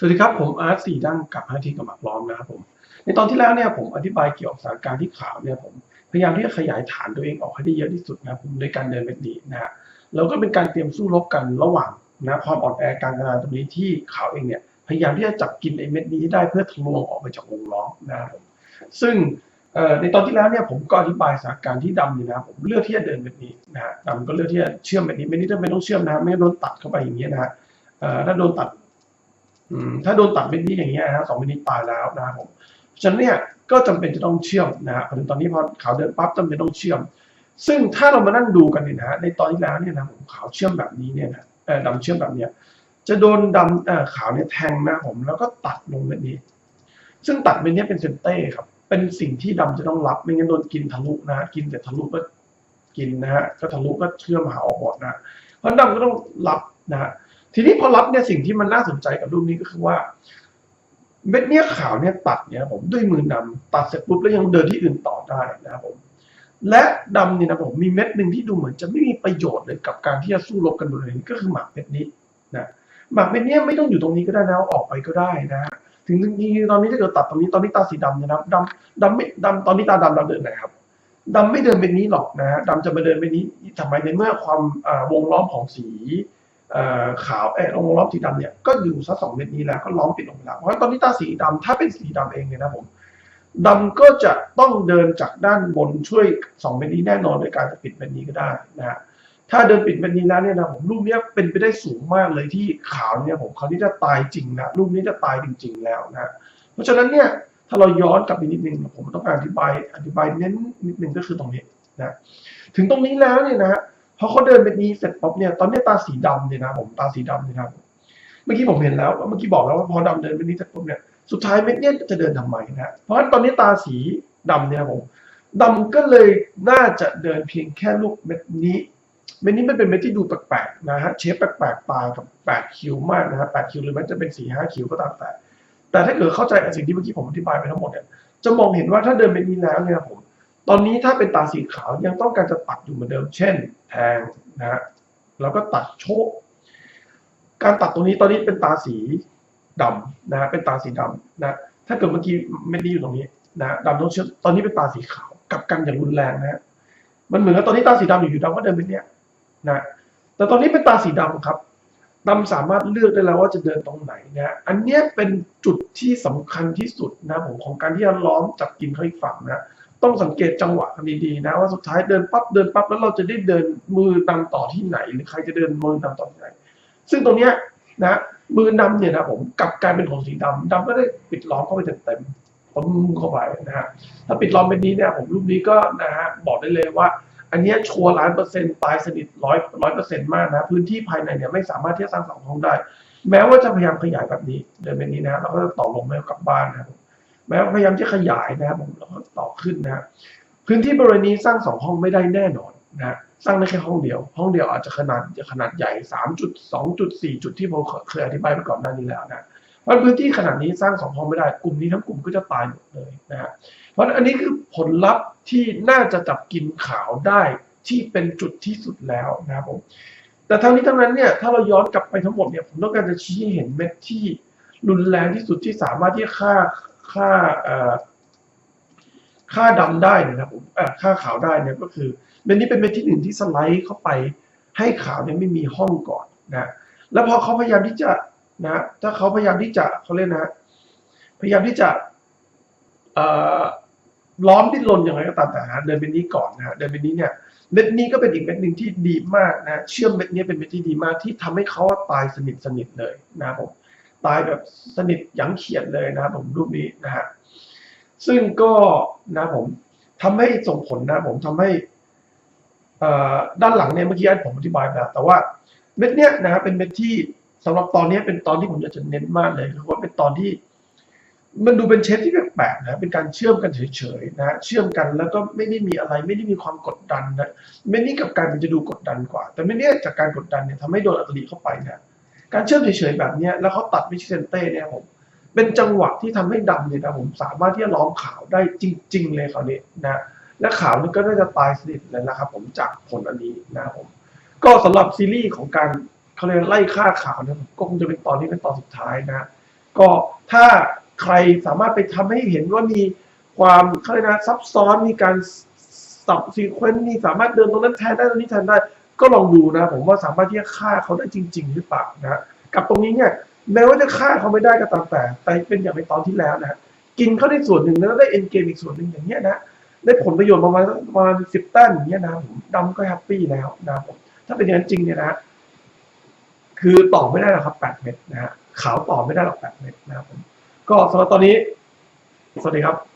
สวัสดีครับ ผมอาร์ตสีดั้งกับห้าทีกับหมักล้อมนะครับผม ในตอนที่แล้วเนี่ยผมอธิบายเกี่ยวกับสถานการณ์ที่ขาวเนี่ยผมพยายามที่จะขยายฐานตัวเองออกให้ได้เยอะที่สุดนะครับผมโดยการเดินเม็ดนี้นะฮะแล้วก็เป็นการเตรียมสู้รบกันระหว่างนะความอ่อนแอกลารกระดานตรงนี้ที่ขาวเองเนี่ยพยายามที่จะจับกินไอ้เม็ดนี้ให้ได้เพื่อทะลวงออกไปจากวงล้อมนะครับผมซึ่งในตอนที่แล้วเนี่ยผมก็อธิบายสถานการณ์ที่ดำเนี่นะผมเลือกที่จะเดินเม็ดนี้นะฮะดำก็เลือกที่จะเชื่อมเม็ดนี้เม็ดนี้จะไม่ต้องเชื่อมนะไม่งั้นโดนตัดเข้าไปอย่างเงี้ยนะฮะถ้าโดนตัด ถ้าโดนตัดเม็ดนี้อย่างเงี้ยนะฮะสองเม็ดนี้ตายแล้วนะครับผมฉะนั้นเนี่ยก็จำเป็นจะต้องเชื่อมนะฮะพอถึงตอนนี้พอขาวเดินปั๊บจำเป็นต้องเชื่อม ซึ่งถ้าเรามานั่งดูกันเนี่ยนะฮะในตอนที่แล้วเนี่ยนะผมขาวเชื่อมแบบนี้เนี่ยนะเออดำเชื่อมแบบเนี้ยจะโดนดำเอ่อขาวเนี่ยแทงนะผมแล้วก็ตัดลงเม็ดนี้ ซึ่งตัดเม็ดนี้เป็นเซนเต้ครับเป็นสิ่งที่ดำจะต้องรับไม่งั้นโดนกินทะลุนะฮะกินแต่ทะลุก็กินนะฮะก็ทะลุก็เชื่อมหาออกหมดนะเพราะดำก็ต้องรับนะฮะ ทีนี้พอรับเนี่ยสิ่งที่มันน่าสนใจกับรูปนี้ก็คือว่า เม็ดเนี้ยขาวเนี่ยตัดเนี่ยผมด้วยมือนำตัดเสร็จปุ๊บแล้วยังเดินที่อื่นต่อได้นะครับผมและดำเนี่ยนะผมมีเม็ดหนึ่งที่ดูเหมือนจะไม่มีประโยชน์เลยกับการที่จะสู้รบกันบริเวณนี้ก็คือหมากเม็ดนี้นะหมากเม็ดเนี้ยไม่ต้องอยู่ตรงนี้ก็ได้นะอออกไปก็ได้นะฮะถึงจริงๆตอนนี้ถ้าเกิดตัดตรงนี้ตอนนี้ตาสีดำนี่ยนะดำดำไม่ดำตอนนี้ตาดำดำเดินไหนครับดำไม่เดินเป็นนี้หรอกนะฮะดำจะมาเดินเป็นนี้ทำไมในเมื่อความวงล้อมของสี ขาวเออวงล้อมสีดำเนี่ยก็อยู่สักสองเม็ดนี้แล้วก็ล้อมปิดลงไปแล้วเพราะฉะนั้นตอนนี้ตาสีดำถ้าเป็นสีดำเองเนี่ยนะผมดำก็จะต้องเดินจากด้านบนช่วยสองเม็ดนี้แน่นอนโดยการจะปิดเม็ดนี้ก็ได้นะฮะถ้าเดินปิดเม็ดนี้แล้วเนี่ยนะผมรูปเนี้ยเป็นไปได้สูงมากเลยที่ขาวเนี่ยผมเขาวนี้จะตายจริงนะรูปนี้จะตายจริง ๆ แล้วนะเพราะฉะนั้นเนี่ยถ้าเราย้อนกลับไปนิดนึงผมต้องการอธิบายอธิบายเน้นนิดนึงก็คือตรงนี้นะถึงตรงนี้แล้วเนี่ยนะฮะ พอเขาเดินไปนี้เสร็จปุ๊บเนี่ยตอนนี้ตาสีดำเนี่ยนะผมตาสีดำเนี่ยนะครับเมื่อกี้ผมเห็นแล้วเมื่อกี้บอกแล้วว่าพอดำเดินไปนี้เสร็จปุ๊บเนี่ยสุดท้ายเม็ดเนี่ยจะเดินทำไมนะเพราะฉะนั้นตอนนี้ตาสีดำเนี่ยผมดำก็เลยน่าจะเดินเพียงแค่ลูกเม็ดนี้ เม็ดนี้มันเป็นเม็ดที่ดูแปลกๆนะฮะเชฟแปลกๆตากับแปดคิวมากนะฮะแปดคิวหรือมันจะเป็นสี่ห้าคิวก็ตามแต่ แต่ถ้าเกิดเข้าใจสิ่งที่เมื่อกี้ผมอธิบายไปทั้งหมดเนี่ยจะมองเห็นว่าถ้าเดินไปนี้แล้วเนี่ยผม ตอนนี้ถ้าเป็นตาสีขาวยังต้องการจะตัดอยู่เหมือนเดิม เช่น แทงนะฮะแล้วก็ตัดโชกการตัดตรงนี้ตอนนี้เป็นตาสีดำนะฮะเป็นตาสีดำนะถ้าเกิดเมื่อกี้ไม่ได้อยู่ตรงนี้นะดำต้องเชื่อมตอนนี้เป็นตาสีขาวกับกันอย่างรุนแรงนะฮะมันเหมือนกับตอนนี้ตาสีดำอยู่อยู่ดำก็เดินไปเนี้ยนะแต่ตอนนี้เป็นตาสีดำครับดำสามารถเลือกได้แล้วว่าจะเดินตรงไหนนะฮะอันนี้เป็นจุดที่สำคัญที่สุดนะผมของการที่จะล้อมจับกินเขาอีกฝั่งนะ ต้องสังเกตจังหวะกันดีๆนะว่าสุดท้ายเดินปั๊บเดินปั๊บแล้วเราจะได้เดินมือนำต่อที่ไหน หรือใครจะเดินมือนำต่อที่ไหน ซึ่งตรงเนี้ยนะมือนำเนี่ยนะผมกลับกลายเป็นของสีดำดำก็ได้ปิดล้อมเข้าไปเต็มๆผมเข้าไปนะฮะถ้าปิดล้อมเป็นนี้เนี่ยผมรูปนี้ก็นะฮะบอกได้เลยว่า อันเนี้ยชัวร์ล้านเปอร์เซ็นต์ตายสนิทร้อยร้อยเปอร์เซ็นต์มากนะพื้นที่ภายในเนี่ยไม่สามารถที่จะสร้างสองห้องได้ แม้ว่าจะพยายามขยายแบบนี้เดินแบบนี้นะเราก็จะต่อลงไม่กลับบ้านนะแม้ว่าพยายามจะขยายนะครับผม ขึ้นนะพื้นที่บริเวณนี้สร้างสองห้องไม่ได้แน่นอนนะสร้างได้แค่ห้องเดียว ห้องเดียวอาจจะขนาดจะขนาดใหญ่สามจุดสองจุดสี่จุดที่ผมเคยอธิบายไปก่อนหน้านี้แล้วนะเพราะพื้นที่ขนาดนี้สร้างสองห้องไม่ได้ กลุ่มนี้ทั้งกลุ่มก็จะตายหมดเลยนะฮะเพราะอันนี้คือผลลัพธ์ที่น่าจะจับกินขาวได้ที่เป็นจุดที่สุดแล้วนะครับผมแต่ทั้งนี้ทั้งนั้นเนี่ยถ้าเราย้อนกลับไปทั้งหมดเนี่ยผมต้องการจะชี้ให้เห็นเม็ดที่รุนแรงที่สุดที่สามารถที่ฆ่าฆ่าเอ่อ ค่าดำได้นะครับผมค่าขาวได้เนี่ยก็คือเม็ดนี้เป็นเม็ดที่หนึ่งที่สไลด์เข้าไปให้ขาวเนี่ยไม่มีห้องก่อนนะแล้วพอเขาพยายามที่จะนะถ้าเขาพยายามที่จะเขาเรียกนะพยายามที่จะล้อมดิ้นรนอย่างไรก็ตามแต่นะเดินเป็นนี้ก่อนนะฮะเดินเป็นนี้เนี่ยเม็ดนี้ก็เป็นอีกเม็ดหนึ่งที่ดีมากนะเชื่อมเม็ดนี้เป็นเม็ดที่ดีมากที่ทำให้เขาตายสนิทสนิทเลยนะครับผมตายแบบสนิทยั้งเขียดเลยนะครับผมรูปนี้นะฮะ ซึ่งก็นะผมทำให้ส่งผลนะผมทำให้ด้านหลังเนี่ยเมื่อกี้ผมอธิบายไปแล้วแต่ว่าเม็ดเนี้ยนะครับเป็นเม็ดที่สำหรับตอนนี้เป็นตอนที่ผมอยากจะเน้นมากเลยคือว่าเป็นตอนที่ มันดูเป็นเชฟที่แปลกๆนะเป็นการเชื่อมกันเฉยๆนะเชื่อมกันแล้วก็ไม่ได้มีอะไร ไม่ได้มีความกดดันนะเม็ดนี้กับการมันจะดูกดดันกว่า แต่เม็ดเนี้ยจากการกดดันเนี่ยทำให้โดนอัตลีเข้าไปเนี่ยการเชื่อมเฉยๆแบบเนี้ยแล้วเขาตัดม่ใช่เซนเต้เนี่ยผม เป็นจังหวะที่ทำให้ดำเนี่ยนะผมสามารถที่จะล้อมขาวได้จริง ๆ เลยคราวนี้นะและขาวนี่ก็น่าจะตายสนิทเลยนะครับผมจากผลอันนี้นะผมก็สำหรับซีรีส์ของการเขาเรียกไล่ฆ่าขาวเนี่ยก็คงจะเป็นตอนนี้เป็นตอนสุดท้ายนะก็ถ้าใครสามารถไปทำให้เห็นว่ามีความเขาเรียกนะซับซ้อนมีการสับซีเควนต์มีสามารถเดินตรงนั้นแทนได้ตรงนี้แทนได้ ก็ลองดูนะ ผมว่าสามารถที่จะฆ่าเขาได้จริง ๆ หรือเปล่านะ กับตรงนี้เนี่ยแม้ว่าจะฆ่าเขาไม่ได้ก็ตามแต่ แต่เป็นอย่างในตอนที่แล้วนะกินเขาได้ส่วนหนึ่งแล้วได้เอ็นเกมอีกส่วนหนึ่งอย่างเงี้ยนะได้ผลประโยชน์ประมาณประมาณสิบแต้มอย่างเงี้ยนะผมดำก็แฮปปี้แล้วนะผมถ้าเป็นอย่างนั้นจริงเนี่ยนะคือต่อไม่ได้หรอกครับแปดเม็ดนะฮะขาวต่อไม่ได้หรอกแปดเม็ดนะครับผมก็สำหรับตอนนี้ สวัสดีครับ